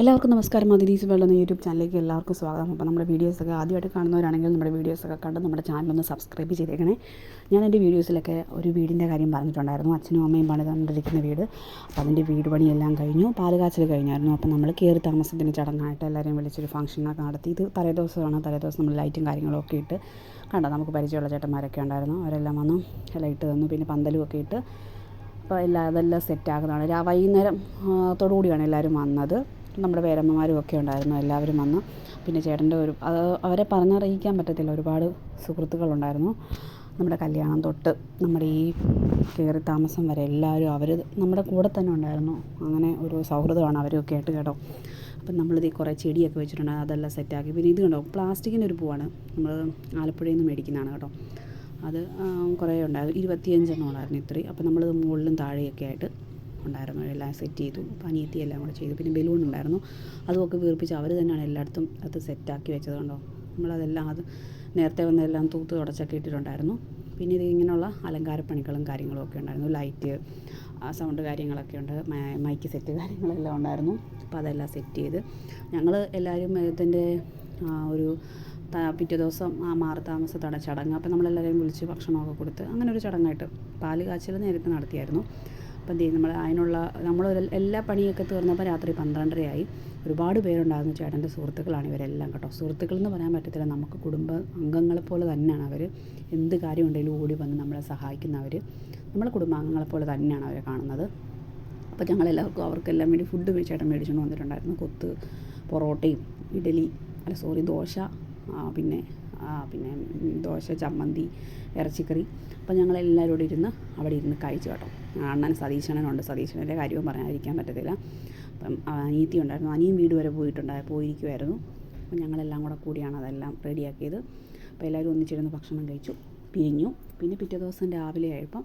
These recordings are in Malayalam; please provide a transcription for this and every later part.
എല്ലാവർക്കും നമസ്കാരം. അതിഥീസ് വേൾഡ് എന്ന യൂട്യൂബ് ചാനലിലേക്ക് എല്ലാവർക്കും സ്വാഗതം. അപ്പോൾ നമ്മുടെ വീഡിയോസൊക്കെ ആദ്യമായിട്ട് കാണുന്നവരാണെങ്കിൽ നമ്മുടെ വീഡിയോസൊക്കെ കണ്ട് നമ്മുടെ ചാനൽ ഒന്ന് സബ്സ്ക്രൈബ് ചെയ്തേക്കണേ. ഞാൻ എന്റെ വീഡിയോസിലൊക്കെ ഒരു വീടിന്റെ കാര്യം പറഞ്ഞിട്ടുണ്ടായിരുന്നു. അച്ഛനും അമ്മയും പണിതുകൊണ്ടിരിക്കുന്ന വീട്. അപ്പോൾ അതിന്റെ വീട് പണിയെല്ലാം കഴിഞ്ഞു. പാലുകാച്ചൽ കഴിഞ്ഞായിരുന്നു. അപ്പോൾ നമ്മൾ കയറി താമസത്തിന് ചടങ്ങായിട്ട് എല്ലാവരെയും വിളിച്ചൊരു ഫംഗ്ഷനൊക്കെ നടത്തി. ഇത് തലേ ദിവസമാണ്. തലേ ദിവസം നമ്മൾ ലൈറ്റും കാര്യങ്ങളൊക്കെ ഇട്ട് കണ്ടോ? നമുക്ക് പരിചയമുള്ള ചേട്ടന്മാരൊക്കെ ഉണ്ടായിരുന്നു. അവരെല്ലാം വന്നു. ലൈറ്റ് തന്നു. പിന്നെ പന്തലും ഒക്കെ ഇട്ട്. അപ്പോൾ എല്ലാം അതെല്ലാം സെറ്റാക്കുന്നതാണ് വൈകുന്നേരം തോടുകൂടിയാണ് എല്ലാവരും വന്നത്. നമ്മുടെ പേരമ്മമാരും ഒക്കെ ഉണ്ടായിരുന്നു എല്ലാവരും വന്ന്. പിന്നെ ചേട്ടന്റെ ഒരു അത് അവരെ പറഞ്ഞറിയിക്കാൻ പറ്റത്തില്ല ഒരുപാട് സുഹൃത്തുക്കളുണ്ടായിരുന്നു. നമ്മുടെ കല്യാണം തൊട്ട് നമ്മുടെ ഈ കയറി താമസം വരെ എല്ലാവരും അവർ നമ്മുടെ കൂടെ തന്നെ ഉണ്ടായിരുന്നു. അങ്ങനെ ഒരു സൗഹൃദമാണ് അവരൊക്കെ ആയിട്ട് കേട്ടോ. അപ്പം നമ്മളിത് കുറേ ചെടിയൊക്കെ വെച്ചിട്ടുണ്ട് അതെല്ലാം സെറ്റാക്കി പിന്നെ ഇത് കണ്ടോ പ്ലാസ്റ്റിക്കിന്റെ ഒരു പൂവാണ്. നമ്മൾ ആലപ്പുഴയിൽ നിന്ന് മേടിക്കുന്നതാണ് കേട്ടോ. അത് കുറേ ഉണ്ടായിരുന്നു. ഇരുപത്തിയഞ്ചെണ്ണം ഉണ്ടായിരുന്നു ഇത്രയും. അപ്പം നമ്മൾ മുകളിലും താഴെയൊക്കെ ആയിട്ട് ഉണ്ടായിരുന്നു. എല്ലാം സെറ്റ് ചെയ്തു. പനിയെത്തി എല്ലാം കൂടെ ചെയ്തു. പിന്നെ ബലൂൺ ഉണ്ടായിരുന്നു. അതുമൊക്കെ വീർപ്പിച്ച് അവർ തന്നെയാണ് എല്ലായിടത്തും അത് സെറ്റാക്കി വെച്ചത് കണ്ടോ? നമ്മളതെല്ലാം അത് നേരത്തെ വന്നതെല്ലാം തൂത്ത് തുടച്ചൊക്കെ ഇട്ടിട്ടുണ്ടായിരുന്നു. പിന്നെ ഇത് ഇങ്ങനെയുള്ള അലങ്കാരപ്പണികളും കാര്യങ്ങളും ഒക്കെ ഉണ്ടായിരുന്നു. ലൈറ്റ് സൗണ്ട് കാര്യങ്ങളൊക്കെ ഉണ്ട്. മൈക്ക് സെറ്റ് കാര്യങ്ങളെല്ലാം ഉണ്ടായിരുന്നു. അപ്പോൾ അതെല്ലാം സെറ്റ് ചെയ്ത് ഞങ്ങൾ എല്ലാവരും ഇതിന്റെ ഒരു പിറ്റേ ദിവസം ആ മാറി താമസത്തോടെ ചടങ്ങ്. അപ്പോൾ നമ്മളെല്ലാവരെയും വിളിച്ച് ഭക്ഷണമൊക്കെ കൊടുത്ത് അങ്ങനെ ഒരു ചടങ്ങായിട്ട് പാൽ കാച്ചൽ നേരത്തെ നടത്തിയായിരുന്നു. അപ്പം എന്ത് ചെയ്യും നമ്മൾ അതിനുള്ള നമ്മൾ എല്ലാ പണിയൊക്കെ തീർന്നപ്പോൾ രാത്രി പന്ത്രണ്ടരയായി. ഒരുപാട് പേരുണ്ടായിരുന്നു ചേട്ടന്റെ സുഹൃത്തുക്കളാണ് ഇവരെല്ലാം കേട്ടോ. സുഹൃത്തുക്കൾ എന്ന് പറയാൻ പറ്റത്തില്ല. നമുക്ക് കുടുംബ അംഗങ്ങളെ പോലെ തന്നെയാണ് അവർ എന്ത് കാര്യം ഉണ്ടെങ്കിലും ഓടി വന്ന് നമ്മളെ സഹായിക്കുന്നവർ നമ്മളെ കുടുംബാംഗങ്ങളെ പോലെ തന്നെയാണ് അവരെ കാണുന്നത്. അപ്പോൾ ഞങ്ങളെല്ലാവർക്കും അവർക്കെല്ലാം വേണ്ടി ഫുഡ് ചേട്ടൻ മേടിച്ചുകൊണ്ട് വന്നിട്ടുണ്ടായിരുന്നു. കൊത്ത് പൊറോട്ടയും ഇഡലി അല്ല സോറി ദോശ പിന്നെ പിന്നെ ദോശ ചമ്മന്തി ഇറച്ചിക്കറി. അപ്പോൾ ഞങ്ങളെല്ലാവരും കൂടി ഇരുന്ന് അവിടെ ഇരുന്ന് കഴിച്ചു കേട്ടോ. അണ്ണൻ സതീശണനുണ്ട് സതീശണന്റെ കാര്യവും പറയാതിരിക്കാൻ പറ്റത്തില്ല. അപ്പം അനിയത്തി ഉണ്ടായിരുന്നു. അനിയും വീട് വരെ പോയിട്ടുണ്ടായി പോയിരിക്കുമായിരുന്നു അപ്പം ഞങ്ങളെല്ലാം കൂടെ കൂടിയാണ് അതെല്ലാം റെഡിയാക്കിയത്. അപ്പോൾ എല്ലാവരും ഒന്നിച്ചിരുന്ന് ഭക്ഷണം കഴിച്ചു പിരിഞ്ഞു. പിന്നെ പിറ്റേ ദിവസം രാവിലെ ആയപ്പം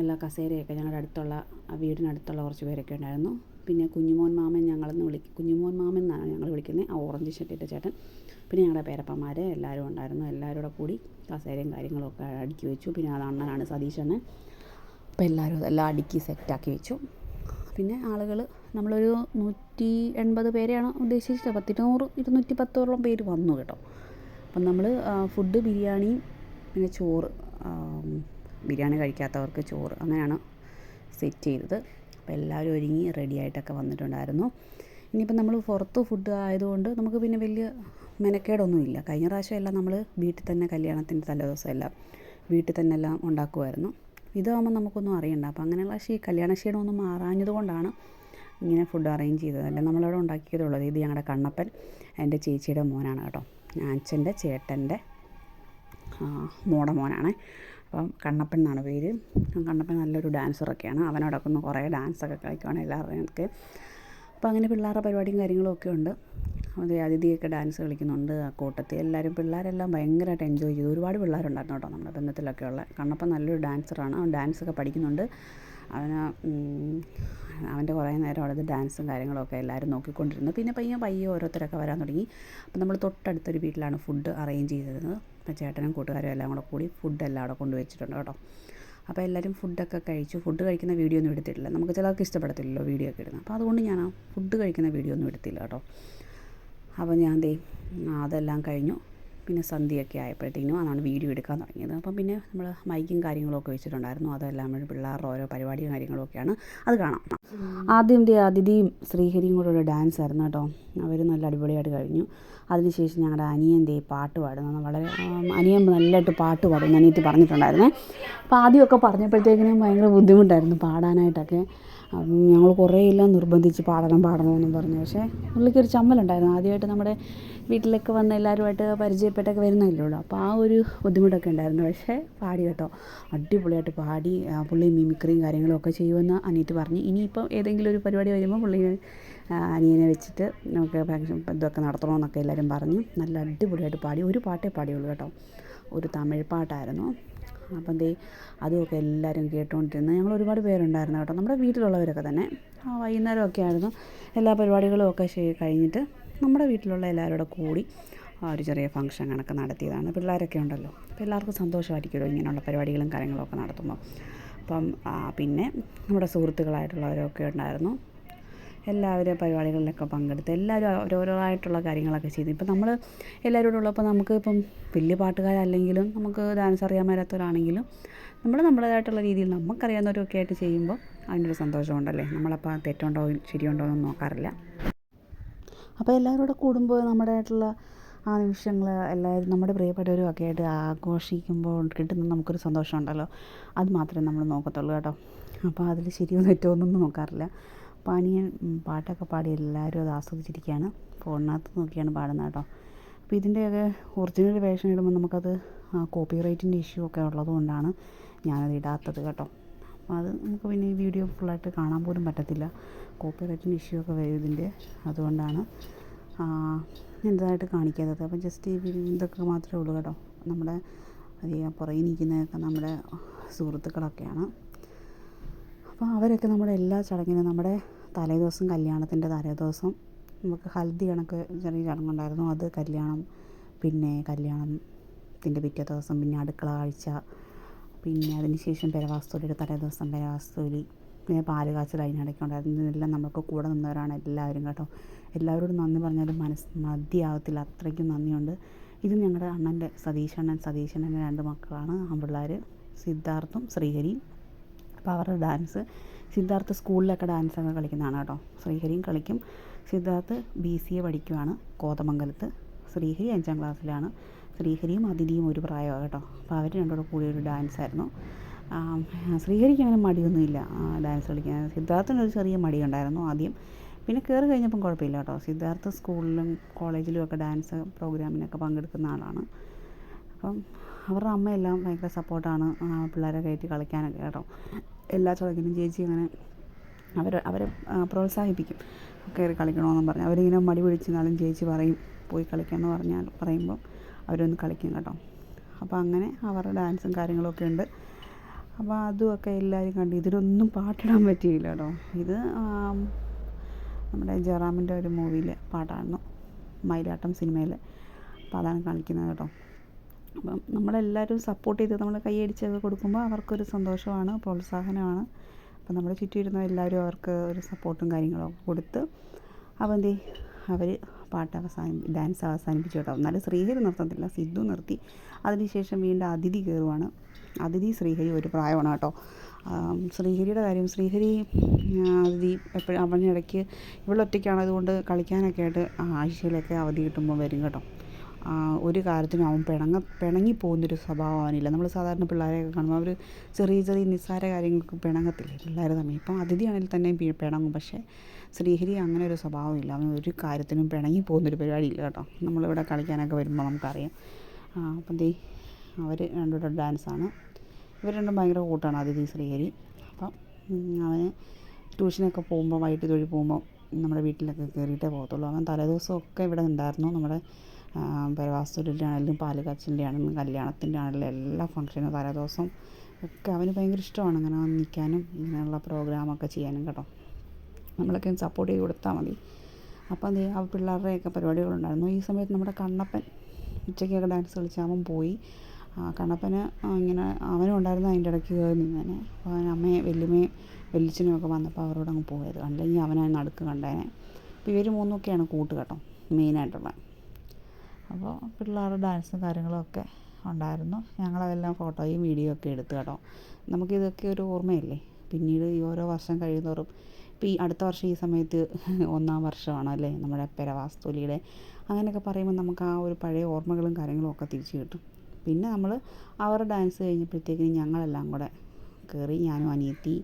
എല്ലാ കസേരയൊക്കെ ഞങ്ങളുടെ അടുത്തുള്ള വീടിനടുത്തുള്ള കുറച്ച് പേരൊക്കെ ഉണ്ടായിരുന്നു. പിന്നെ കുഞ്ഞുമോൻ മാമൻ ഞങ്ങളെന്ന് വിളിക്കും കുഞ്ഞുമോൻ മാമൻ എന്നാണ് ഞങ്ങൾ വിളിക്കുന്നത് ആ ഓറഞ്ച് ഷർട്ടിട്ട ചേട്ടൻ. പിന്നെ ഞങ്ങളുടെ പേരപ്പന്മാർ എല്ലാവരും ഉണ്ടായിരുന്നു. എല്ലാവരും കൂടെ കസേരയും കാര്യങ്ങളൊക്കെ അടുക്കി വെച്ചു. പിന്നെ അത് അണ്ണനാണ് സതീശണ്ണൻ അപ്പോൾ എല്ലാവരും അതെല്ലാം അടുക്കി സെറ്റാക്കി വെച്ചു. പിന്നെ ആളുകൾ നമ്മളൊരു നൂറ്റി എൺപത് പേരെയാണ് ഉദ്ദേശിച്ചത് പത്തിരുന്നൂറ് ഇരുന്നൂറ്റി പത്തോളം പേര് വന്നു കേട്ടോ. അപ്പം നമ്മൾ ഫുഡ് ബിരിയാണി പിന്നെ ചോറ് ബിരിയാണി കഴിക്കാത്തവർക്ക് ചോറ് അങ്ങനെയാണ് സെറ്റ് ചെയ്തത്. അപ്പോൾ എല്ലാവരും ഒരുങ്ങി റെഡി ആയിട്ടൊക്കെ വന്നിട്ടുണ്ടായിരുന്നു. ഇനിയിപ്പോൾ നമ്മൾ പുറത്ത് ഫുഡ് ആയതുകൊണ്ട് നമുക്ക് പിന്നെ വലിയ മെനക്കേടൊന്നുമില്ല. കഴിഞ്ഞ പ്രാവശ്യം നമ്മൾ വീട്ടിൽ തന്നെ കല്യാണത്തിന്റെ തലേദിവസം എല്ലാം വീട്ടിൽ തന്നെ എല്ലാം ഉണ്ടാക്കുമായിരുന്നു. ഇതാകുമ്പോൾ നമുക്കൊന്നും അറിയണ്ട. അപ്പോൾ അങ്ങനെയുള്ള ക്ഷീ കല്യാണ ക്ഷീണം ഒന്നും മാറാഞ്ഞത് കൊണ്ടാണ് ഇങ്ങനെ ഫുഡ് അറേഞ്ച് ചെയ്തത്. അല്ല? നമ്മളവിടെ ഉണ്ടാക്കിയതേ ഉള്ളത് ഇത് ഞങ്ങളുടെ കണ്ണപ്പൻ എന്റെ ചേച്ചിയുടെ മോനാണ് കേട്ടോ. അച്ഛന്റെ ചേട്ടന്റെ മോടെ മോനാണ്. അപ്പം കണ്ണപ്പൻ എന്നാണ് പേര്. കണ്ണപ്പൻ നല്ലൊരു ഡാൻസറൊക്കെയാണ് അവനോടൊക്കെ ഒന്ന് കുറേ ഡാൻസൊക്കെ കളിക്കുവാണ് എല്ലാവരുടെയൊക്കെ അപ്പോൾ അങ്ങനെ പിള്ളേരുടെ പരിപാടിയും കാര്യങ്ങളും ഒക്കെ ഉണ്ട്. അതെ അതിഥിയൊക്കെ ഡാൻസ് കളിക്കുന്നുണ്ട് ആ കൂട്ടത്തിൽ എല്ലാവരും പിള്ളേരെല്ലാം ഭയങ്കരമായിട്ട് എൻജോയ് ചെയ്തു. ഒരുപാട് പിള്ളേരുണ്ടായിരുന്നു കേട്ടോ നമ്മുടെ ബന്ധത്തിലൊക്കെ ഉള്ള കണ്ണപ്പൻ നല്ലൊരു ഡാൻസറാണ്. അവൻ ഡാൻസൊക്കെ പഠിക്കുന്നുണ്ട്. അവന് അവന്റെ കുറേ നേരം അവിടെ ഡാൻസും കാര്യങ്ങളൊക്കെ എല്ലാവരും നോക്കിക്കൊണ്ടിരുന്നു. പിന്നെ പയ്യെ പയ്യെ ഓരോരുത്തരൊക്കെ വരാൻ തുടങ്ങി. അപ്പം നമ്മൾ തൊട്ടടുത്തൊരു വീട്ടിലാണ് ഫുഡ് അറേഞ്ച് ചെയ്തിരുന്നത്. അപ്പം ചേട്ടനും കൂട്ടുകാരും എല്ലാം കൂടെ കൂടി ഫുഡ് എല്ലാം അവിടെ കൊണ്ടുവച്ചിട്ടുണ്ട് കേട്ടോ. അപ്പോൾ എല്ലാവരും ഫുഡൊക്കെ കഴിച്ചു. ഫുഡ് കഴിക്കുന്ന വീഡിയോ ഒന്നും എടുത്തിട്ടില്ല. നമുക്ക് ചിലർക്ക് ഇഷ്ടപ്പെടത്തില്ലല്ലോ വീഡിയോ ഒക്കെ ഇടുന്നത്. അപ്പോൾ അതുകൊണ്ട് ഞാൻ ആ ഫുഡ് കഴിക്കുന്ന വീഡിയോ ഒന്നും എടുത്തില്ല കേട്ടോ. അപ്പോൾ ഞാൻ ദേ അതെല്ലാം കഴിഞ്ഞു. പിന്നെ സന്ധ്യയൊക്കെ ആയപ്പോഴത്തേനും അതാണ് വീഡിയോ എടുക്കാൻ തുടങ്ങിയത്. അപ്പം പിന്നെ നമ്മൾ മൈക്കും കാര്യങ്ങളൊക്കെ വെച്ചിട്ടുണ്ടായിരുന്നു. അതെല്ലാം പിള്ളേരുടെ ഓരോ പരിപാടിയും കാര്യങ്ങളൊക്കെയാണ്. അത് കാണാം. ആദ്യം ദേ അതിഥിയും ശ്രീഹരിയും കൂടെ ഒരു ഡാൻസ് ആയിരുന്നു കേട്ടോ. അവർ നല്ല അടിപൊളിയായിട്ട് കഴിഞ്ഞു. അതിനുശേഷം ഞങ്ങളുടെ അനിയൻ ദേ പാട്ട് പാടുന്നു. വളരെ അനിയൻ നല്ലതായിട്ട് പാട്ട് പാടുന്നു. അനിയത്തി പറഞ്ഞിട്ടുണ്ടായിരുന്നേ. അപ്പോൾ ആദ്യമൊക്കെ പറഞ്ഞപ്പോഴത്തേക്കിനും ഭയങ്കര ബുദ്ധിമുട്ടായിരുന്നു പാടാനായിട്ടൊക്കെ. ഞങ്ങൾ കുറേ എല്ലാം നിർബന്ധിച്ച് പാടണം പാടണമെന്നും പറഞ്ഞു. പക്ഷേ പുള്ളിക്കൊരു ചമ്മലുണ്ടായിരുന്നു. ആദ്യമായിട്ട് നമ്മുടെ വീട്ടിലൊക്കെ വന്ന് എല്ലാവരുമായിട്ട് പരിചയപ്പെട്ടൊക്കെ വരുന്നതല്ലേ ഉള്ളൂ. അപ്പോൾ ആ ഒരു ബുദ്ധിമുട്ടൊക്കെ ഉണ്ടായിരുന്നു. പക്ഷേ പാടി കേട്ടോ. അടിപൊളിയായിട്ട് പാടി പുള്ളി മിമിക്രിയും കാര്യങ്ങളും ഒക്കെ ചെയ്യുമെന്ന് അനിയത്ത് പറഞ്ഞു. ഇനിയിപ്പം ഏതെങ്കിലും ഒരു പരിപാടി വരുമ്പോൾ പുള്ളി അനിയനെ വെച്ചിട്ട് നമുക്ക് ഫംഗ്ഷൻ ഇതൊക്കെ നടത്തണമെന്നൊക്കെ എല്ലാവരും പറഞ്ഞു. നല്ല അടിപൊളിയായിട്ട് പാടി. ഒരു പാട്ടേ പാടിയുള്ളൂ കേട്ടോ. ഒരു തമിഴ് പാട്ടായിരുന്നു. അപ്പം ദേ അതുമൊക്കെ എല്ലാവരും കേട്ടുകൊണ്ടിരുന്നു ഞങ്ങൾ ഒരുപാട് പേരുണ്ടായിരുന്നു കേട്ടോ. നമ്മുടെ വീട്ടിലുള്ളവരൊക്കെ തന്നെ. വൈകുന്നേരമൊക്കെ ആയിരുന്നു. എല്ലാ പരിപാടികളും ഒക്കെ കഴിഞ്ഞിട്ട് നമ്മുടെ വീട്ടിലുള്ള എല്ലാവരും കൂടെ കൂടി ഒരു ചെറിയ ഫംഗ്ഷൻ കണക്ക് നടത്തിയതാണ്. പിള്ളേരൊക്കെ ഉണ്ടല്ലോ. അപ്പോൾ എല്ലാവർക്കും സന്തോഷമായിരിക്കുമല്ലോ ഇങ്ങനെയുള്ള പരിപാടികളും കാര്യങ്ങളൊക്കെ നടത്തുമ്പോൾ. അപ്പം പിന്നെ നമ്മുടെ സുഹൃത്തുക്കളായിട്ടുള്ളവരൊക്കെ ഉണ്ടായിരുന്നു. എല്ലാവരും പരിപാടികളിലൊക്കെ പങ്കെടുത്ത് എല്ലാവരും ആയിട്ടുള്ള കാര്യങ്ങളൊക്കെ ചെയ്തു. ഇപ്പം നമ്മൾ എല്ലാവരോടുള്ളപ്പോൾ നമുക്ക് ഇപ്പം വലിയ പാട്ടുകാരല്ലെങ്കിലും നമുക്ക് ഡാൻസ് അറിയാൻ മേലാത്തവരാണെങ്കിലും നമ്മൾ നമ്മുടേതായിട്ടുള്ള രീതിയിൽ നമുക്കറിയാവുന്നവരൊക്കെ ആയിട്ട് ചെയ്യുമ്പോൾ അതിനൊരു സന്തോഷമുണ്ടല്ലേ? നമ്മളപ്പോൾ തെറ്റുണ്ടോ ശരിയുണ്ടോ എന്നൊന്നും നോക്കാറില്ല. അപ്പോൾ എല്ലാവരും കൂടെ കൂടുമ്പോൾ നമ്മുടേതായിട്ടുള്ള ആ നിമിഷങ്ങൾ എല്ലാവരും നമ്മുടെ പ്രിയപ്പെട്ടവരും ഒക്കെ ആയിട്ട് ആഘോഷിക്കുമ്പോൾ കിട്ടുന്ന നമുക്കൊരു സന്തോഷമുണ്ടല്ലോ. അത് മാത്രമേ നമ്മൾ നോക്കത്തുള്ളൂ കേട്ടോ. അപ്പോൾ അതിൽ ശരിയോ തെറ്റോ ഒന്നും നോക്കാറില്ല. പാനിയൻ പാട്ടൊക്കെ പാടി എല്ലാവരും അത് ആസ്വദിച്ചിരിക്കുകയാണ്. ഫോണിനകത്ത് നോക്കിയാണ് പാടുന്നത് കേട്ടോ. അപ്പോൾ ഇതിന്റെയൊക്കെ ഒറിജിനൽ വേഷം ഇടുമ്പോൾ നമുക്കത് കോപ്പി റൈറ്റിന്റെ ഇഷ്യൂ ഒക്കെ ഉള്ളത് കൊണ്ടാണ് ഞാനത് ഇടാത്തത് കേട്ടോ. അപ്പോൾ അത് നമുക്ക് പിന്നെ ഈ വീഡിയോ ഫുള്ളായിട്ട് കാണാൻ പോലും പറ്റത്തില്ല. കോപ്പി റൈറ്റിന്റെ ഇഷ്യൂ ഒക്കെ വരും ഇതിന്റെ. അതുകൊണ്ടാണ് ഇതായിട്ട് കാണിക്കാത്തത് അപ്പം ജസ്റ്റ് ഈ ഇതൊക്കെ മാത്രമേ ഉള്ളൂ കേട്ടോ. നമ്മുടെ അധികം പുറകിൽ നിൽക്കുന്നതൊക്കെ നമ്മുടെ സുഹൃത്തുക്കളൊക്കെയാണ്. അപ്പോൾ അവരൊക്കെ നമ്മുടെ എല്ലാ ചടങ്ങിനും നമ്മുടെ തലേദിവസം കല്യാണത്തിന്റെ തലേദിവസം നമുക്ക് ഹൽദി കണക്ക് ചെറിയ ചടങ്ങുണ്ടായിരുന്നു. അത് കല്യാണം പിന്നെ കല്യാണത്തിന്റെ പിറ്റേ ദിവസം പിന്നെ അടുക്കള കാഴ്ച പിന്നെ അതിന് ശേഷം പെരവാസ്തോലിയുടെ തലേ ദിവസം പെരവാസ്തോലി പിന്നെ പാൽ കാച്ചൽ അതിനിടയ്ക്ക് ഉണ്ടായിരുന്നു. ഇതെല്ലാം നമുക്ക് കൂടെ നിന്നവരാണ് എല്ലാവരും കേട്ടോ. എല്ലാവരോടും നന്ദി പറഞ്ഞാലും മനസ്സ് മതിയാവത്തില്ല. അത്രയ്ക്കും നന്ദിയുണ്ട്. ഇത് ഞങ്ങളുടെ അണ്ണന്റെ സതീശണ്ണൻ സതീശണ്ണന്റെ രണ്ട് മക്കളാണ്. ആൺപിള്ളേർ സിദ്ധാർത്ഥും ശ്രീഹരിയും. അപ്പോൾ അവരുടെ ഡാൻസ് സിദ്ധാർത്ഥ് സ്കൂളിലൊക്കെ ഡാൻസൊക്കെ കളിക്കുന്നതാണ് കേട്ടോ. ശ്രീഹരിയും കളിക്കും. സിദ്ധാർത്ഥ് ബി സി എ പഠിക്കുവാണ്. കോതമംഗലത്ത്. ശ്രീഹരി അഞ്ചാം ക്ലാസ്സിലാണ്. ശ്രീഹരിയും അതിഥിയും ഒരു പ്രായമാണ് കേട്ടോ. അപ്പോൾ അവർ രണ്ടുകൂടെ കൂടി ഒരു ഡാൻസായിരുന്നു. ശ്രീഹരിക്ക് അങ്ങനെ മടിയൊന്നുമില്ല ഡാൻസ് കളിക്കാൻ. സിദ്ധാർത്ഥിന് ഒരു ചെറിയ മടിയുണ്ടായിരുന്നു ആദ്യം. പിന്നെ കയറി കഴിഞ്ഞപ്പം കുഴപ്പമില്ല കേട്ടോ. സിദ്ധാർത്ഥ് സ്കൂളിലും കോളേജിലും ഒക്കെ ഡാൻസ് പ്രോഗ്രാമിനൊക്കെ പങ്കെടുക്കുന്ന ആളാണ്. അപ്പം അവരുടെ അമ്മയെല്ലാം ഭയങ്കര സപ്പോർട്ടാണ് പിള്ളേരെ കയറ്റി കളിക്കാനൊക്കെ കേട്ടോ. എല്ലാ ചടങ്ങിനും ചേച്ചി അങ്ങനെ അവർ അവരെ പ്രോത്സാഹിപ്പിക്കും. കയറി കളിക്കണമെന്നും പറഞ്ഞ്. അവരിങ്ങനെ മടി പിടിച്ചിരുന്നാലും ചേച്ചി പറയും. പോയി കളിക്കാമെന്ന് പറഞ്ഞാൽ പറയുമ്പോൾ അവരൊന്ന് കളിക്കും കേട്ടോ. അപ്പോൾ അങ്ങനെ അവരുടെ ഡാൻസും കാര്യങ്ങളൊക്കെ ഉണ്ട്. അപ്പോൾ അതുമൊക്കെ എല്ലാവരും കണ്ടു ഇതിലൊന്നും പാട്ടിടാൻ പറ്റിയില്ല കേട്ടോ. ഇത് നമ്മുടെ ജയറാമിന്റെ ഒരു മൂവിയിലെ പാട്ടായിരുന്നു. മയിലാട്ടം സിനിമയിൽ അപ്പോൾ അതാണ് കാണിക്കുന്നത് കേട്ടോ. അപ്പം നമ്മളെല്ലാവരും സപ്പോർട്ട് ചെയ്ത് നമ്മൾ കൈയടിച്ചൊക്കെ കൊടുക്കുമ്പോൾ അവർക്കൊരു സന്തോഷമാണ് പ്രോത്സാഹനമാണ്. അപ്പം നമ്മുടെ ചുറ്റും ഇരുന്ന എല്ലാവരും അവർക്ക് ഒരു സപ്പോർട്ടും കാര്യങ്ങളൊക്കെ കൊടുത്ത് അപ്പോൾ എന്തേ അവർ പാട്ട് അവസാനി ഡാൻസ് അവസാനിപ്പിച്ചു കേട്ടോ. എന്നാലും ശ്രീഹരി നിർത്തത്തില്ല. സിദ്ധു നിർത്തി. അതിനുശേഷം വീണ്ടും അതിഥി കയറുവാണ്. അതിഥി ശ്രീഹരി ഒരു പ്രായമാണ് കേട്ടോ. ശ്രീഹരിയുടെ കാര്യം ശ്രീഹരി അതിഥി എപ്പോഴും അവനിടയ്ക്ക് ഇവളൊറ്റയ്ക്കാണ് അതുകൊണ്ട് കളിക്കാനൊക്കെ ആയിട്ട് ആഴ്ചയിലൊക്കെ അവധി കിട്ടുമ്പോൾ വരും കേട്ടോ. ഒരു കാര്യത്തിനും അവൻ പിണങ്ങ പിണങ്ങി പോകുന്നൊരു സ്വഭാവം അവനില്ല. നമ്മൾ സാധാരണ പിള്ളേരെയൊക്കെ കാണുമ്പോൾ അവർ ചെറിയ ചെറിയ നിസ്സാര കാര്യങ്ങൾക്ക് പിണങ്ങത്തില്ലേ. പിള്ളേർ തമ്മിൽ. ഇപ്പം അതിഥിയാണെങ്കിൽ തന്നെ പിണങ്ങും. പക്ഷേ ശ്രീഹരി അങ്ങനെ ഒരു സ്വഭാവമില്ല അവൻ ഒരു കാര്യത്തിനും പിണങ്ങി പോകുന്നൊരു പരിപാടിയില്ല കേട്ടോ. നമ്മളിവിടെ കളിക്കാനൊക്കെ വരുമ്പോൾ നമുക്കറിയാം. അപ്പം ദേ അവർ രണ്ടുകൂടെ ഡാൻസാണ്. ഇവർ രണ്ടും ഭയങ്കര കൂട്ടാണ് അതിഥി ശ്രീഹരി. അപ്പം അവന് ട്യൂഷനൊക്കെ പോകുമ്പോൾ വൈകിട്ട് തൊഴി പോകുമ്പോൾ നമ്മുടെ വീട്ടിലൊക്കെ കയറിയിട്ടേ പോകത്തുള്ളൂ. അവൻ തലേദിവസമൊക്കെ ഇവിടെ ഉണ്ടായിരുന്നു. നമ്മുടെ പെരവാസ്തുവിന്റെ ആണെങ്കിലും പാലുകാച്ചിന്റെ ആണെങ്കിലും കല്യാണത്തിന്റെ ആണെങ്കിലും എല്ലാ ഫംഗ്ഷനും തലേദിവസം ഒക്കെ അവന് ഭയങ്കര ഇഷ്ടമാണ് അങ്ങനെ നിൽക്കാനും ഇങ്ങനെയുള്ള പ്രോഗ്രാമൊക്കെ ചെയ്യാനും കേട്ടോ. നമ്മളൊക്കെ സപ്പോർട്ട് ചെയ്ത് കൊടുത്താൽ മതി. അപ്പോൾ എന്ത് ആ പിള്ളേരുടെയൊക്കെ പരിപാടികളുണ്ടായിരുന്നു ഈ സമയത്ത് നമ്മുടെ കണ്ണപ്പൻ ഉച്ചയ്ക്കൊക്കെ ഡാൻസ് കളിച്ച് അവൻ പോയി. കണ്ണപ്പന് ഇങ്ങനെ അവനും ഉണ്ടായിരുന്നു അതിന്റെ ഇടയ്ക്ക് കയറി നിന്നേനെ. അപ്പോൾ അവൻ അമ്മയെ വല്യമ്മയും വലിയച്ഛനും ഒക്കെ വന്നപ്പോൾ അവരോട് അങ്ങ് പോയത് അല്ലെങ്കിൽ അവനെ നടുക്ക് കണ്ടേനെ. അപ്പോൾ ഇവർ മൂന്നൊക്കെയാണ് കൂട്ട് കേട്ടോ മെയിനായിട്ടുള്ള അപ്പോൾ പിള്ളേരുടെ ഡാൻസും കാര്യങ്ങളൊക്കെ ഉണ്ടായിരുന്നു. ഞങ്ങളതെല്ലാം ഫോട്ടോയും വീഡിയോ ഒക്കെ എടുത്തു കേട്ടോ. നമുക്കിതൊക്കെ ഒരു ഓർമ്മയല്ലേ? പിന്നീട് ഈ ഓരോ വർഷം കഴിയുന്നോറും ഇപ്പോൾ ഈ അടുത്ത വർഷം ഈ സമയത്ത് ഒന്നാം വർഷമാണ് അല്ലേ? നമ്മുടെ പെരവാസ്തുലിയുടെ. അങ്ങനെയൊക്കെ പറയുമ്പോൾ നമുക്ക് ആ ഒരു പഴയ ഓർമ്മകളും കാര്യങ്ങളും ഒക്കെ തിരിച്ചു കിട്ടും. പിന്നെ നമ്മൾ അവരുടെ ഡാൻസ് കഴിഞ്ഞപ്പോഴത്തേക്കിനും ഞങ്ങളെല്ലാം കൂടെ കയറി ഞാനും അനിയത്തി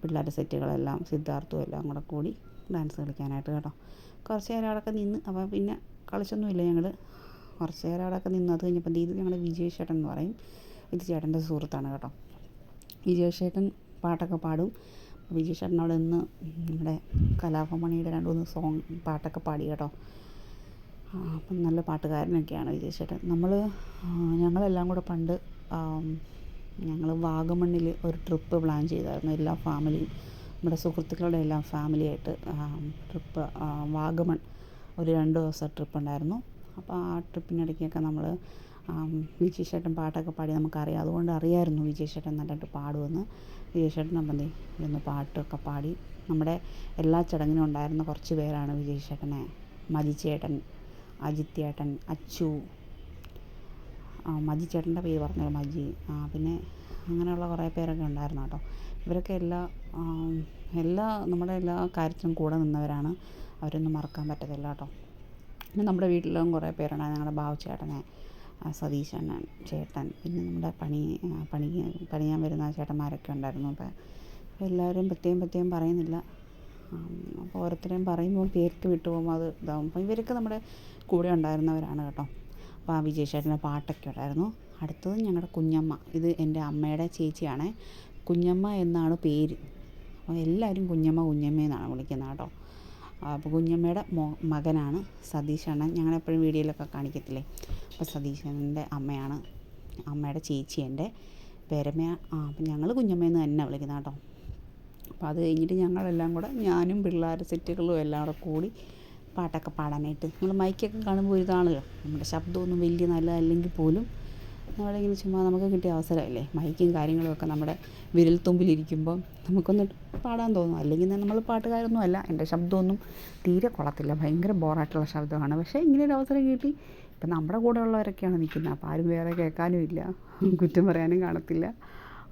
പിള്ളേരുടെ സെറ്റുകളെല്ലാം സിദ്ധാർത്ഥവും എല്ലാം കൂടെ കൂടി ഡാൻസ് കളിക്കാനായിട്ട് കേട്ടോ. കുറച്ച് നേരം അവിടെയൊക്കെ നിന്ന് അപ്പോൾ പിന്നെ കളിച്ചൊന്നുമില്ല ഞങ്ങൾ കുറച്ച് നേരം അവിടെയൊക്കെ നിന്ന് അത് കഴിഞ്ഞപ്പോൾ ഇത് ഞങ്ങളുടെ വിജയ് ചേട്ടൻ എന്ന് പറയും. ഇത് ചേട്ടന്റെ സുഹൃത്താണ് കേട്ടോ. വിജയ് ചേട്ടൻ പാട്ടൊക്കെ പാടും. വിജയ് ചേട്ടൻ അവിടെ നിന്ന് നമ്മുടെ കലാഭമണിയുടെ രണ്ട് മൂന്ന് സോങ് പാട്ടൊക്കെ പാടി കേട്ടോ. അപ്പം നല്ല പാട്ടുകാരനൊക്കെയാണ് വിജയ് ചേട്ടൻ നമ്മൾ ഞങ്ങളെല്ലാം കൂടെ പണ്ട് ഞങ്ങൾ വാഗമണ്ണിൽ ഒരു ട്രിപ്പ് പ്ലാൻ ചെയ്തായിരുന്നു എല്ലാ ഫാമിലിയും. നമ്മുടെ സുഹൃത്തുക്കളുടെ എല്ലാം ഫാമിലിയായിട്ട് ട്രിപ്പ് വാഗമൺ ഒരു രണ്ട് ദിവസം ട്രിപ്പ് ഉണ്ടായിരുന്നു. അപ്പോൾ ആ ട്രിപ്പിനിടയ്ക്കൊക്കെ നമ്മൾ വിജയശേട്ടൻ പാട്ടൊക്കെ പാടി നമുക്കറിയാം. അതുകൊണ്ട് അറിയാമായിരുന്നു വിജയശേട്ടൻ നല്ലതായിട്ട് പാടുമെന്ന്. വിജയശേട്ടൻ അപ്പം ഇരുന്ന് പാട്ടൊക്കെ പാടി. നമ്മുടെ എല്ലാ ചടങ്ങിനും ഉണ്ടായിരുന്ന കുറച്ച് പേരാണ് വിജയശേട്ടനെ മജിച്ചേട്ടൻ അജിത്യേട്ടൻ അച്ചു. മജിച്ചേട്ടന്റെ മജി ചേട്ടന്റെ പേര് പറഞ്ഞല്ലോ മജി. പിന്നെ അങ്ങനെയുള്ള കുറേ പേരൊക്കെ ഉണ്ടായിരുന്നു കേട്ടോ. ഇവരൊക്കെ എല്ലാ എല്ലാ നമ്മുടെ എല്ലാ കാര്യത്തിനും കൂടെ നിന്നവരാണ്. അവരൊന്നും മറക്കാൻ പറ്റത്തില്ല കേട്ടോ. പിന്നെ നമ്മുടെ വീട്ടിലും കുറേ പേരുണ്ട് ഞങ്ങളുടെ ബാബു ചേട്ടനെ സതീശണ്ണൻ ചേട്ടൻ പിന്നെ നമ്മുടെ പണി പണി പണിയാൻ വരുന്ന ചേട്ടന്മാരൊക്കെ ഉണ്ടായിരുന്നു. അപ്പോൾ എല്ലാവരും പ്രത്യേകം പ്രത്യേകം പറയുന്നില്ല. അപ്പോൾ ഓരോരുത്തരെയും പറയുമ്പോൾ പേർക്ക് വിട്ടു പോകുമ്പോൾ അത് ഇതാവും. അപ്പോൾ ഇവരൊക്കെ നമ്മുടെ കൂടെ ഉണ്ടായിരുന്നവരാണ് കേട്ടോ. അപ്പോൾ ആ വിജയ് ചേട്ടന്റെ പാട്ടൊക്കെ ഉണ്ടായിരുന്നു. അടുത്തത് ഞങ്ങളുടെ കുഞ്ഞമ്മ. ഇത് എന്റെ അമ്മയുടെ ചേച്ചിയാണേ. കുഞ്ഞമ്മ എന്നാണ് പേര്. അപ്പോൾ എല്ലാവരും കുഞ്ഞമ്മ കുഞ്ഞമ്മ എന്നാണ് വിളിക്കുന്നത് കേട്ടോ. അപ്പോൾ കുഞ്ഞമ്മയുടെ മോ മകനാണ് സതീഷ് അണ്ണൻ. ഞങ്ങളെപ്പോഴും വീഡിയോയിലൊക്കെ കാണിക്കത്തില്ലേ? അപ്പോൾ സതീശന്റെ അമ്മയാണ് അമ്മയുടെ ചേച്ചി എന്റെ പേരമ്മ. ആ അപ്പം ഞങ്ങൾ കുഞ്ഞമ്മയെന്ന് തന്നെ വിളിക്കുന്നത് കേട്ടോ. അപ്പോൾ അത് കഴിഞ്ഞിട്ട് ഞങ്ങളെല്ലാം കൂടെ ഞാനും പിള്ളേർ സെറ്റുകളും എല്ലാം കൂടെ കൂടി പാട്ടൊക്കെ പാടാനായിട്ട്. നമ്മൾ മൈക്കൊക്കെ കാണുമ്പോൾ ഇതാണല്ലോ നമ്മുടെ ശബ്ദമൊന്നും വലിയ നല്ലതല്ലെങ്കിൽ പോലും നമ്മളിങ്ങനെ ചുമ്മാ നമുക്ക് കിട്ടിയ അവസരമല്ലേ? മൈക്കും കാര്യങ്ങളുമൊക്കെ നമ്മുടെ വിരൽത്തുമ്പിലിരിക്കുമ്പോൾ നമുക്കൊന്ന് പാടാൻ തോന്നും. അല്ലെങ്കിൽ നമ്മൾ പാട്ടുകാരൊന്നും അല്ല. എന്റെ ശബ്ദമൊന്നും തീരെ കൊള്ളത്തില്ല. ഭയങ്കര ബോറായിട്ടുള്ള ശബ്ദമാണ്. പക്ഷേ ഇങ്ങനെ ഒരു അവസരം കിട്ടി. ഇപ്പം നമ്മുടെ കൂടെ ഉള്ളവരൊക്കെയാണ് നിൽക്കുന്നത്. അപ്പോൾ ആരും വേറെ കേൾക്കാനും ഇല്ല. കുറ്റം പറയാനും കാണത്തില്ല.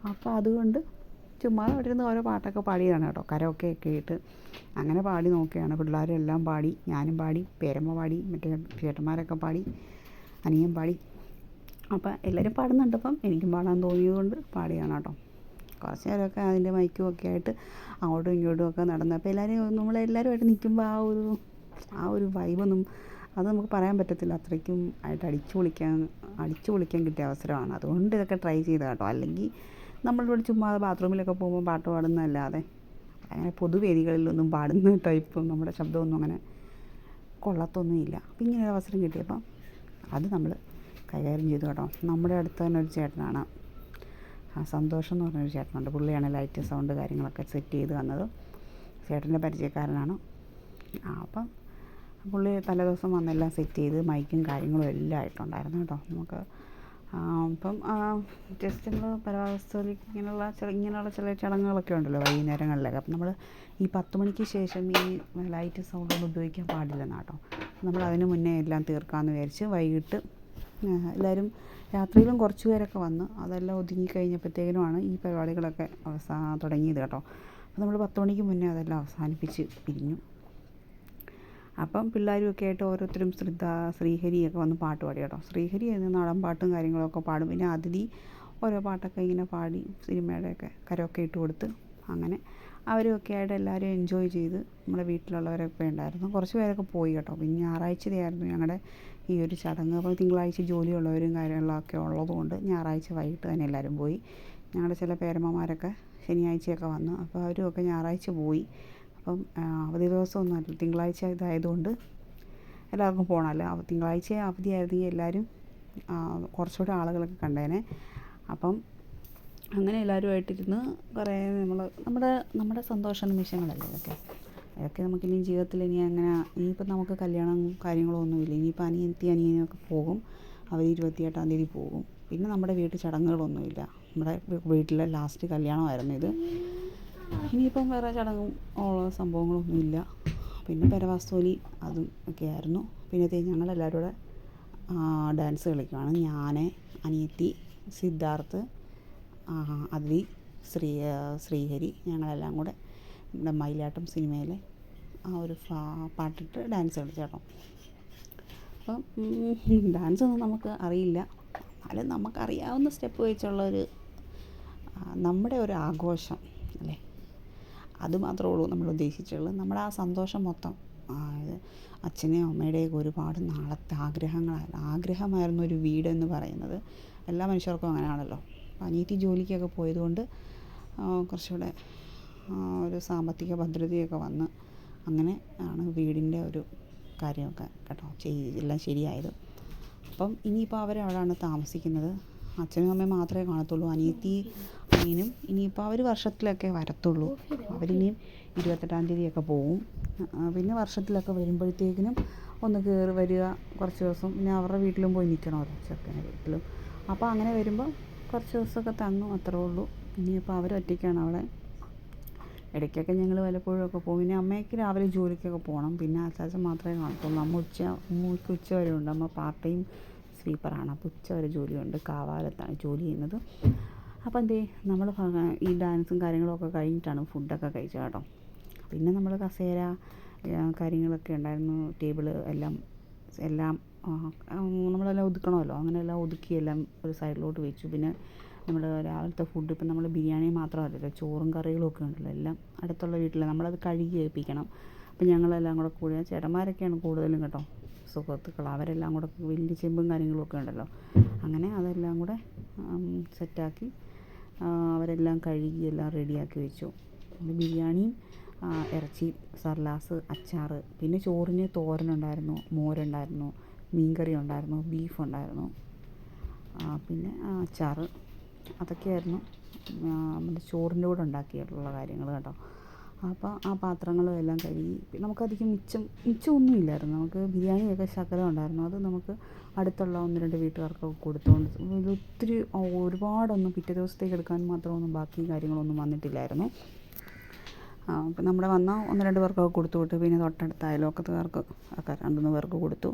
അപ്പോൾ അതുകൊണ്ട് ചുമ്മാ അവിടെ ഇരുന്ന് ഓരോ പാട്ടൊക്കെ പാടിയതാണ് കേട്ടോ. കരോക്കെ ഒക്കെ അങ്ങനെ പാടി നോക്കിയാണ്. പിള്ളേരെല്ലാം പാടി. ഞാനും പാടി. പേരമ്മ പാടി. മറ്റേ ചേട്ടന്മാരൊക്കെ പാടി. അനിയൻ പാടി. അപ്പോൾ എല്ലാവരും പാടുന്നുണ്ട് അപ്പം എനിക്കും പാടാൻ തോന്നിയതുകൊണ്ട് പാടിയാണ് കേട്ടോ. കുറച്ച് നേരമൊക്കെ അതിന്റെ മൈക്കും ഒക്കെ ആയിട്ട് അങ്ങോട്ടും ഇങ്ങോട്ടും ഒക്കെ നടന്നു അപ്പോൾ എല്ലാവരും നമ്മളെല്ലാവരുമായിട്ട് നിൽക്കുമ്പോൾ ആ ഒരു ആ ഒരു വൈബൊന്നും അത് നമുക്ക് പറയാൻ പറ്റത്തില്ല. അത്രയ്ക്കും ആയിട്ട് അടിച്ചു പൊളിക്കാൻ അടിച്ചു പൊളിക്കാൻ കിട്ടിയ അവസരമാണ്. അതുകൊണ്ട് ഇതൊക്കെ ട്രൈ ചെയ്ത് കേട്ടോ. അല്ലെങ്കിൽ നമ്മളിവിടെ ചുമ്മാ ബാത്റൂമിലൊക്കെ പോകുമ്പോൾ പാട്ട് പാടുന്നതല്ലാതെ അങ്ങനെ പൊതുവേദികളിലൊന്നും പാടുന്ന ടൈപ്പും നമ്മുടെ ശബ്ദമൊന്നും അങ്ങനെ കൊള്ളത്തൊന്നുമില്ല. അപ്പം ഇങ്ങനെ ഒരു അവസരം കിട്ടിയപ്പം അത് നമ്മൾ കൈകാര്യം ചെയ്തു കേട്ടോ. നമ്മുടെ അടുത്ത് തന്നെ ഒരു ചേട്ടനാണ്. ആ സന്തോഷം എന്ന് പറഞ്ഞൊരു ചേട്ടനുണ്ട്. പുള്ളിയാണ് ലൈറ്റ് സൗണ്ട് കാര്യങ്ങളൊക്കെ സെറ്റ് ചെയ്ത് തന്നത്. ചേട്ടന്റെ പരിചയക്കാരനാണ്. ആ അപ്പം പുള്ളി തലേദിവസം വന്നെല്ലാം സെറ്റ് ചെയ്ത് മൈക്കും കാര്യങ്ങളും എല്ലാം ആയിട്ടുണ്ടായിരുന്നു കേട്ടോ. നമുക്ക് അപ്പം ജസ്റ്റ് നമ്മൾ പരവാവസ്ഥയിൽ ഇങ്ങനെയുള്ള ചില ഇങ്ങനെയുള്ള ചില ചടങ്ങുകളൊക്കെ ഉണ്ടല്ലോ വൈകുന്നേരങ്ങളിലൊക്കെ. അപ്പം നമ്മൾ ഈ പത്ത് മണിക്ക് ശേഷം ഈ ലൈറ്റ് സൗണ്ടൊന്നും ഉപയോഗിക്കാൻ പാടില്ലെന്നാട്ടോ നമ്മൾ അതിന് മുന്നേ എല്ലാം തീർക്കാമെന്ന് വിചാരിച്ച് വൈകിട്ട് എല്ലാവരും രാത്രിയിലും കുറച്ച് പേരൊക്കെ വന്ന് അതെല്ലാം ഒതുങ്ങി കഴിഞ്ഞപ്പോഴത്തേക്കിനുമാണ് ഈ പരിപാടികളൊക്കെ അവസാ തുടങ്ങിയത് കേട്ടോ. അപ്പോൾ നമ്മൾ പത്ത് മണിക്ക് മുന്നേ അതെല്ലാം അവസാനിപ്പിച്ച് പിരിഞ്ഞു. അപ്പം പിള്ളേരും ഒക്കെ ആയിട്ട് ഓരോരുത്തരും ശ്രദ്ധ ശ്രീഹരിയൊക്കെ വന്ന് പാട്ട് പാടി കേട്ടോ. ശ്രീഹരി എന്ന് നാടൻ പാട്ടും കാര്യങ്ങളൊക്കെ പാടും. പിന്നെ അതിഥി ഓരോ പാട്ടൊക്കെ ഇങ്ങനെ പാടി സിനിമയുടെയൊക്കെ കരമൊക്കെ ഇട്ട് കൊടുത്ത് അങ്ങനെ അവരൊക്കെ ആയിട്ട് എല്ലാവരും എൻജോയ് ചെയ്ത് നമ്മുടെ വീട്ടിലുള്ളവരൊക്കെ ഉണ്ടായിരുന്നു. കുറച്ച് പേരൊക്കെ പോയി കേട്ടോ. പിന്നെ ഞായറാഴ്ചയായിരുന്നു ഞങ്ങളുടെ ഈ ഒരു ചടങ്ങ്. അപ്പോൾ തിങ്കളാഴ്ച ജോലിയുള്ളവരും കാര്യങ്ങളൊക്കെ ഉള്ളതുകൊണ്ട് ഞായറാഴ്ച വൈകിട്ട് തന്നെ എല്ലാവരും പോയി. ഞങ്ങളുടെ ചില പേരമ്മമാരൊക്കെ ശനിയാഴ്ചയൊക്കെ വന്നു അപ്പോൾ അവരുമൊക്കെ ഞായറാഴ്ച പോയി. അപ്പം അവധി ദിവസമൊന്നും അല്ല. തിങ്കളാഴ്ച ഇതായതുകൊണ്ട് എല്ലാവർക്കും പോകണമല്ലോ തിങ്കളാഴ്ച അവധിയായിരുന്നെങ്കിൽ എല്ലാവരും കുറച്ചുകൂടെ ആളുകളൊക്കെ കണ്ടേനെ. അപ്പം അങ്ങനെ എല്ലാവരുമായിട്ടിരുന്ന് കുറേ നമ്മൾ നമ്മുടെ നമ്മുടെ സന്തോഷ നിമിഷങ്ങളല്ലേ ഇതൊക്കെ? അതൊക്കെ നമുക്ക് ഇനി ജീവിതത്തിൽ ഇനി അങ്ങനെ ഇനിയിപ്പം നമുക്ക് കല്യാണം കാര്യങ്ങളോ ഒന്നുമില്ല ഇനിയിപ്പോൾ അനിയത്തി അനിയനൊക്കെ പോകും. അവർ ഇരുപത്തിയെട്ടാം തീയതി പോകും. പിന്നെ നമ്മുടെ വീട്ടിൽ ചടങ്ങുകളൊന്നുമില്ല നമ്മുടെ വീട്ടിലെ ലാസ്റ്റ് കല്യാണമായിരുന്നു ഇത്. ഇനിയിപ്പം വേറെ ചടങ്ങും ഉള്ള സംഭവങ്ങളൊന്നുമില്ല പിന്നെ പെരവാസ്തോലി അതും ഒക്കെ ആയിരുന്നു. പിന്നെ ഞങ്ങളെല്ലാവരും കൂടെ ഡാൻസ് കളിക്കുകയാണ് ഞാൻ അനിയത്തി സിദ്ധാർത്ഥ് ആ, അദ്വി ശ്രീ ശ്രീഹരി ഞങ്ങളെല്ലാം കൂടെ നമ്മുടെ മയിലാട്ടം സിനിമയിലെ ആ ഒരു പാട്ടിട്ട് ഡാൻസ് കളിച്ചു കേട്ടോ. അപ്പം ഡാൻസ് ഒന്നും നമുക്ക് അറിയില്ല. എന്നാലും നമുക്കറിയാവുന്ന സ്റ്റെപ്പ് വെച്ചുള്ള ഒരു നമ്മുടെ ഒരു ആഘോഷം അല്ലേ? അത് മാത്രമേ ഉള്ളൂ നമ്മൾ ഉദ്ദേശിച്ചുള്ളത്. നമ്മുടെ ആ സന്തോഷം മൊത്തം ഇത് അച്ഛനെയും അമ്മയുടെയൊക്കെ ഒരുപാട് നാളത്തെ ആഗ്രഹങ്ങളായിരുന്നു. ആഗ്രഹമായിരുന്നു ഒരു വീടെന്ന് പറയുന്നത്. എല്ലാ മനുഷ്യർക്കും അങ്ങനെയാണല്ലോ. അനിയത്തി ജോലിക്കൊക്കെ പോയതുകൊണ്ട് കുറച്ചുകൂടെ ഒരു സാമ്പത്തിക ഭദ്രതയൊക്കെ വന്ന് അങ്ങനെ ആണ് വീടിന്റെ ഒരു കാര്യമൊക്കെ കേട്ടോ എല്ലാം ശരിയായത്. അപ്പം ഇനിയിപ്പോൾ അവരവിടെയാണ് താമസിക്കുന്നത്. അച്ഛനും അമ്മയും മാത്രമേ കാണത്തുള്ളൂ അനിയത്തി അനിയനും ഇനിയിപ്പോൾ അവർ വർഷത്തിലൊക്കെ വരത്തുള്ളൂ. അവരിനിയും ഇരുപത്തെട്ടാം തീയതിയൊക്കെ പോവും. പിന്നെ വർഷത്തിലൊക്കെ വരുമ്പോഴത്തേക്കിനും ഒന്ന് കയറി വരിക കുറച്ച് ദിവസം. പിന്നെ അവരുടെ വീട്ടിലും പോയി നിൽക്കണമല്ലോ ചെറുക്കന്റെ വീട്ടിലും. അപ്പോൾ അങ്ങനെ വരുമ്പോൾ കുറച്ച് ദിവസമൊക്കെ തങ്ങും അത്രേ ഉള്ളൂ. ഇനിയിപ്പോൾ അവരൊറ്റയ്ക്കാണ് അവിടെ. ഇടയ്ക്കൊക്കെ ഞങ്ങൾ വല്ലപ്പോഴും ഒക്കെ പോകും. പിന്നെ അമ്മയ്ക്ക് രാവിലെ ജോലിക്കൊക്കെ പോകണം പിന്നെ അച്ചാച്ചൻ മാത്രമേ കാണത്തുള്ളൂ അമ്മ ഉച്ച അമ്മയ്ക്ക് ഉച്ച വരെ ഉണ്ട്. അമ്മ പാർട്ട് ടൈം സ്വീപ്പറാണ്. അപ്പോൾ ഉച്ച വരെ ജോലിയുണ്ട്. കാവാലത്താണ് ജോലി ചെയ്യുന്നത്. അപ്പോൾ എന്തേ നമ്മൾ ഈ ഡാൻസും കാര്യങ്ങളൊക്കെ കഴിഞ്ഞിട്ടാണ് ഫുഡൊക്കെ കഴിച്ചത് കേട്ടോ. പിന്നെ നമ്മൾ കസേര കാര്യങ്ങളൊക്കെ ഉണ്ടായിരുന്നു. ടേബിൾ എല്ലാം എല്ലാം നമ്മളെല്ലാം ഒതുക്കണമല്ലോ. അങ്ങനെ എല്ലാം ഒതുക്കി എല്ലാം ഒരു സൈഡിലോട്ട് വെച്ചു. പിന്നെ നമ്മൾ രാവിലത്തെ ഫുഡ് ഇപ്പം നമ്മൾ ബിരിയാണി മാത്രമല്ലല്ലോ ചോറും കറികളും ഒക്കെ ഉണ്ടല്ലോ. എല്ലാം അടുത്തുള്ള വീട്ടിൽ നമ്മളത് കഴുകി ഏൽപ്പിക്കണം. അപ്പം ഞങ്ങളെല്ലാം കൂടെ കൂടി ചേട്ടന്മാരൊക്കെയാണ് കൂടുതലും കേട്ടോ സുഹൃത്തുക്കൾ. അവരെല്ലാം കൂടെ വലിയ ചെമ്പും കാര്യങ്ങളും ഒക്കെ ഉണ്ടല്ലോ. അങ്ങനെ അതെല്ലാം കൂടെ സെറ്റാക്കി അവരെല്ലാം കഴുകി എല്ലാം റെഡിയാക്കി വെച്ചു. പിന്നെ ബിരിയാണിയും ഇറച്ചി സർലാസ് അച്ചാറ് പിന്നെ ചോറിന് തോരനുണ്ടായിരുന്നു മോരുണ്ടായിരുന്നു മീൻകറി ഉണ്ടായിരുന്നു ബീഫ് ഉണ്ടായിരുന്നു പിന്നെ ആ, അച്ചാറ് അതൊക്കെയായിരുന്നു നമ്മുടെ ചോറിന്റെ കൂടെ ഉണ്ടാക്കിയിട്ടുള്ള കാര്യങ്ങൾ കേട്ടോ. അപ്പോൾ ആ പാത്രങ്ങളും എല്ലാം കഴുകി നമുക്കധികം മിച്ചം മിച്ചമൊന്നും ഇല്ലായിരുന്നു നമുക്ക് ബിരിയാണിയൊക്കെ ശകലം ഉണ്ടായിരുന്നു. അത് നമുക്ക് അടുത്തുള്ള ഒന്ന് രണ്ട് വീട്ടുകാർക്കൊക്കെ കൊടുത്തുകൊണ്ട് ഇത് ഒത്തിരി ഒരുപാടൊന്നും പിറ്റേ ദിവസത്തേക്ക് എടുക്കാൻ മാത്രമൊന്നും ബാക്കി കാര്യങ്ങളൊന്നും വന്നിട്ടില്ലായിരുന്നു. നമ്മുടെ വന്ന ഒന്ന് രണ്ട് പേർക്കൊക്കെ കൊടുത്തു വിട്ടു. പിന്നെ തൊട്ടടുത്ത അയൽവക്കത്തുകാർക്ക് ഒക്കെ രണ്ട് പേർക്ക് കൊടുത്തു.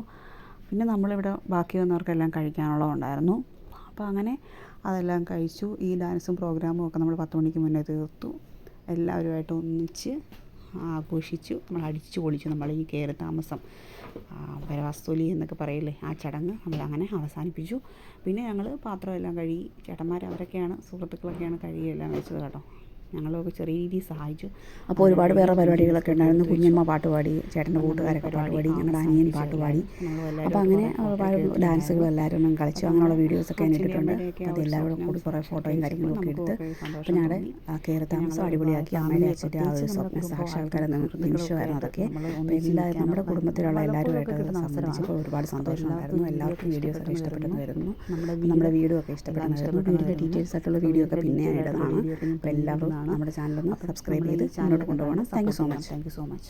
പിന്നെ നമ്മളിവിടെ ബാക്കി വന്നവർക്കെല്ലാം കഴിക്കാനുള്ളതുണ്ടായിരുന്നു. അപ്പോൾ അങ്ങനെ അതെല്ലാം കഴിച്ചു. ഈ ഡാൻസും പ്രോഗ്രാമും ഒക്കെ നമ്മൾ പത്ത് മണിക്ക് മുന്നേ തീർത്തു. എല്ലാവരുമായിട്ട് ഒന്നിച്ച് ആഘോഷിച്ചു. നമ്മൾ അടിച്ചു പൊളിച്ചു. നമ്മൾ ഈ കയറി താമസം ആ, എന്നൊക്കെ പറയില്ലേ ആ ചടങ്ങ് നമ്മൾ അങ്ങനെ അവസാനിപ്പിച്ചു. പിന്നെ ഞങ്ങൾ പാത്രമെല്ലാം കഴുകി. ചേട്ടന്മാർ അവരൊക്കെയാണ് സുഹൃത്തുക്കളൊക്കെയാണ് കഴുകിയെല്ലാം വെച്ചത് കേട്ടോ. ഞങ്ങളൊക്കെ ചെറിയ രീതിയിൽ സഹായിച്ചു. അപ്പോൾ ഒരുപാട് വേറെ പരിപാടികളൊക്കെ ഉണ്ടായിരുന്നു. കുഞ്ഞമ്മ പാട്ട് പാടി ചേട്ടന്റെ കൂട്ടുകാരൊക്കെ പാട്ട് പാടി ഞങ്ങളുടെ അനിയൻ പാട്ട് പാടി അപ്പോൾ അങ്ങനെ ഡാൻസുകൾ എല്ലാവരും കളിച്ചു അങ്ങനെയുള്ള വീഡിയോസൊക്കെ ഞാൻ ഇട്ടിട്ടുണ്ട് അത് എല്ലാവരും കൂടി കുറേ ഫോട്ടോയും കാര്യങ്ങളൊക്കെ എടുത്ത് അപ്പോൾ ഞങ്ങളുടെ കയറി താമസം അടിപൊളിയാക്കി അമ്മയുടെ അച്ഛന്റെ ആ ഒരു സ്വപ്ന സാക്ഷാത്കാരം നിമിഷമായിരുന്നു അതൊക്കെ അപ്പോൾ എല്ലാവരും നമ്മുടെ കുടുംബത്തിലുള്ള എല്ലാവരുമായിട്ട് അത് സംബന്ധിച്ചപ്പോൾ ഒരുപാട് സന്തോഷമുണ്ടായിരുന്നു എല്ലാവർക്കും വീഡിയോസ് ഒക്കെ ഇഷ്ടപ്പെട്ടെന്ന് വരുന്നു നമ്മുടെ വീഡിയോ ഒക്കെ ഇഷ്ടപ്പെട്ടെന്ന് വരുന്നു വീഡിയോയുടെ ഡീറ്റെയിൽസ് ആയിട്ടുള്ള വീഡിയോ ഒക്കെ പിന്നെ ഇടുന്നതാണ് അപ്പോൾ എല്ലാവരും നമ്മുടെ ചാനലൊന്ന് സബ്സ്ക്രൈബ് ചെയ്ത് ചാനലോട്ട് കൊണ്ടുപോകണം. Thank you so much thank you so much